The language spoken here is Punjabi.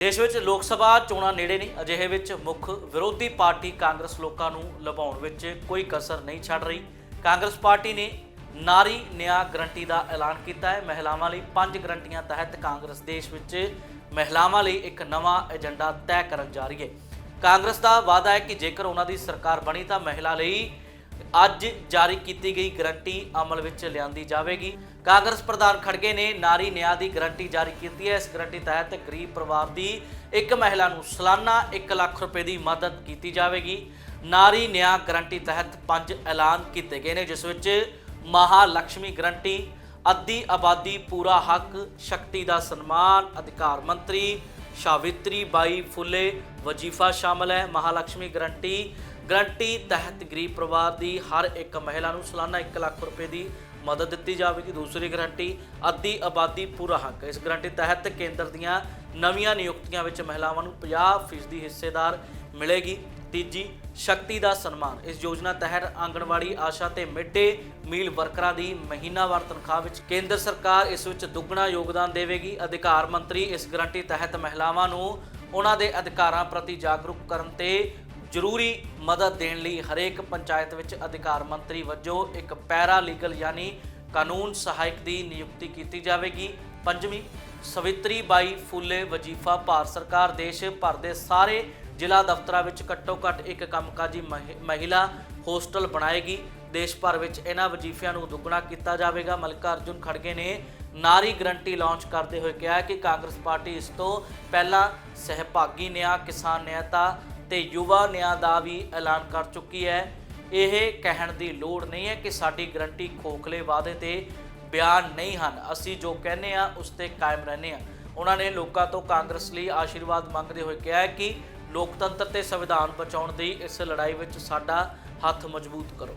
ਦੇਸ਼ ਵਿੱਚ ਲੋਕ ਸਭਾ ਚੋਣਾਂ ਨੇੜੇ ਨੇ। ਅਜਿਹੇ ਵਿੱਚ ਮੁੱਖ ਵਿਰੋਧੀ ਪਾਰਟੀ ਕਾਂਗਰਸ ਲੋਕਾਂ ਨੂੰ ਲਭਾਉਣ ਵਿੱਚ ਕੋਈ ਕਸਰ ਨਹੀਂ ਛੱਡ ਰਹੀ। ਕਾਂਗਰਸ ਪਾਰਟੀ ਨੇ ਨਾਰੀ ਨਿਆਂ ਗਰੰਟੀ ਦਾ ਐਲਾਨ ਕੀਤਾ ਹੈ। ਮਹਿਲਾਵਾਂ ਲਈ ਪੰਜ ਗਰੰਟੀਆਂ ਤਹਿਤ ਕਾਂਗਰਸ ਦੇਸ਼ ਵਿੱਚ ਮਹਿਲਾਵਾਂ ਲਈ ਇੱਕ ਨਵਾਂ ਏਜੰਡਾ ਤੈਅ ਕਰਨ ਜਾ ਰਹੀ ਹੈ। ਕਾਂਗਰਸ ਦਾ ਵਾਅਦਾ ਹੈ ਕਿ ਜੇਕਰ ਉਹਨਾਂ ਦੀ ਸਰਕਾਰ ਬਣੀ ਤਾਂ ਮਹਿਲਾ ਲਈ ਅੱਜ ਜਾਰੀ ਕੀਤੀ ਗਈ ਗਰੰਟੀ ਅਮਲ ਵਿੱਚ ਲਿਆਂਦੀ ਜਾਵੇਗੀ। ਕਾਂਗਰਸ ਪ੍ਰਧਾਨ ਖੜਗੇ ਨੇ ਨਾਰੀ ਨਿਆਂ ਦੀ ਗਰੰਟੀ ਜਾਰੀ ਕੀਤੀ ਹੈ। ਇਸ ਗਰੰਟੀ ਤਹਿਤ ਗਰੀਬ ਪਰਿਵਾਰ ਦੀ ਇੱਕ ਮਹਿਲਾ ਨੂੰ ਸਾਲਾਨਾ 1 ਲੱਖ ਰੁਪਏ ਦੀ ਮਦਦ ਕੀਤੀ ਜਾਵੇਗੀ। ਨਾਰੀ ਨਿਆਂ ਗਰੰਟੀ ਤਹਿਤ ਪੰਜ ਐਲਾਨ ਕੀਤੇ ਗਏ ਨੇ, ਜਿਸ ਵਿੱਚ ਮਹਾਲక్ష్ਮੀ ਗਰੰਟੀ, ਅੱਧੀ ਆਬਾਦੀ ਪੂਰਾ ਹੱਕ, ਸ਼ਕਤੀ ਦਾ ਸਨਮਾਨ, ਅਧਿਕਾਰ ਮੰਤਰੀ ਸਾਵਿਤਰੀ ਬਾਈ ਫੁੱਲੇ ਵਜੀਫਾ ਸ਼ਾਮਲ ਹੈ। ਮਹਾਲక్ష్ਮੀ ਗਰੰਟੀ। ਗਰੰਟੀ ਤਹਿਤ ਗਰੀਬ ਪਰਿਵਾਰ ਦੀ ਹਰ ਇੱਕ ਮਹਿਲਾ ਨੂੰ ਸਾਲਾਨਾ 1 ਲੱਖ ਰੁਪਏ ਦੀ ਮਦਦ ਦਿੱਤੀ ਜਾਵੇਗੀ। ਦੂਸਰੀ ਗਰੰਟੀ, ਅੱਧੀ ਆਬਾਦੀ ਪੂਰਾ ਹੱਕ। ਇਸ ਗਰੰਟੀ ਤਹਿਤ ਕੇਂਦਰ ਦੀਆਂ ਨਵੀਆਂ ਨਿਯੁਕਤੀਆਂ ਵਿੱਚ ਮਹਿਲਾਵਾਂ ਨੂੰ 50% ਹਿੱਸੇਦਾਰ ਮਿਲੇਗੀ। ਤੀਜੀ, ਸ਼ਕਤੀ ਦਾ ਸਨਮਾਨ। ਇਸ ਯੋਜਨਾ ਤਹਿਤ ਆਂਗਣਵਾੜੀ, ਆਸ਼ਾ ਤੇ ਮਿੱਡੇ ਮੀਲ ਵਰਕਰਾਂ ਦੀ ਮਹੀਨਾਵਾਰ ਤਨਖਾਹ ਵਿੱਚ ਕੇਂਦਰ ਸਰਕਾਰ ਇਸ ਵਿੱਚ ਦੁੱਗਣਾ ਯੋਗਦਾਨ ਦੇਵੇਗੀ। ਅਧਿਕਾਰ ਮੰਤਰੀ ਇਸ ਗਰੰਟੀ ਤਹਿਤ ਮਹਿਲਾਵਾਂ ਨੂੰ ਉਹਨਾਂ ਦੇ ਅਧਿਕਾਰਾਂ ਪ੍ਰਤੀ ਜਾਗਰੂਕ ਕਰਨ ਤੇ ਜ਼ਰੂਰੀ ਮਦਦ ਦੇਣ ਲਈ ਹਰੇਕ ਪੰਚਾਇਤ ਵਿੱਚ ਅਧਿਕਾਰ ਮੰਤਰੀ ਵਜੋਂ ਇੱਕ ਪੈਰਾ ਲੀਗਲ ਯਾਨੀ ਕਾਨੂੰਨ ਸਹਾਇਕ ਦੀ ਨਿਯੁਕਤੀ ਕੀਤੀ ਜਾਵੇਗੀ। ਪੰਜਵੀਂ, ਸਵਿਤਰੀ ਬਾਈ ਫੁੱਲੇ ਵਜੀਫਾ ਭਾਰਤ ਸਰਕਾਰ ਦੇਸ਼ ਭਰ ਦੇ ਸਾਰੇ ਜ਼ਿਲ੍ਹਾ ਦਫ਼ਤਰਾਂ ਵਿੱਚ ਘੱਟੋ ਘੱਟ ਇੱਕ ਕੰਮਕਾਜੀ ਮਹਿ- ਮਹਿਲਾ ਹੋਸਟਲ ਬਣਾਏਗੀ। ਦੇਸ਼ ਭਰ ਵਿੱਚ ਇਹਨਾਂ ਵਜੀਫਿਆਂ ਨੂੰ ਦੁੱਗਣਾ ਕੀਤਾ ਜਾਵੇਗਾ। ਮਲਕਾ ਅਰਜੁਨ ਖੜਗੇ ਨੇ ਨਾਰੀ ਗਰੰਟੀ ਲਾਂਚ ਕਰਦੇ ਹੋਏ ਕਿਹਾ ਕਿ ਕਾਂਗਰਸ ਪਾਰਟੀ ਇਸ ਤੋਂ ਪਹਿਲਾਂ ਸਹਿਭਾਗੀ ਨਿਆਂ, ਕਿਸਾਨ ਨਿਆਂ ਤੇ ਯੁਵਾ ਨਿਆਂ ਦਾ ਵੀ ਐਲਾਨ ਕਰ ਚੁੱਕੀ ਹੈ। ਇਹ ਕਹਿਣ ਦੀ ਲੋੜ ਨਹੀਂ ਹੈ ਕਿ ਸਾਡੀ ਗਰੰਟੀ ਖੋਖਲੇ ਵਾਅਦੇ ਤੇ ਬਿਆਨ ਨਹੀਂ ਹਨ। ਅਸੀਂ ਜੋ ਕਹਿੰਦੇ ਆ ਉਸ ਤੇ ਕਾਇਮ ਰਹਿੰਦੇ ਆ ਉਹਨਾਂ ਨੇ ਲੋਕਾਂ ਤੋਂ ਕਾਂਗਰਸ ਲਈ ਆਸ਼ੀਰਵਾਦ ਮੰਗਦੇ ਹੋਏ ਕਿਹਾ ਕਿ ਲੋਕਤੰਤਰ ਤੇ ਸੰਵਿਧਾਨ ਬਚਾਉਣ ਦੀ ਇਸ ਲੜਾਈ ਵਿੱਚ ਸਾਡਾ ਹੱਥ ਮਜ਼ਬੂਤ ਕਰੋ।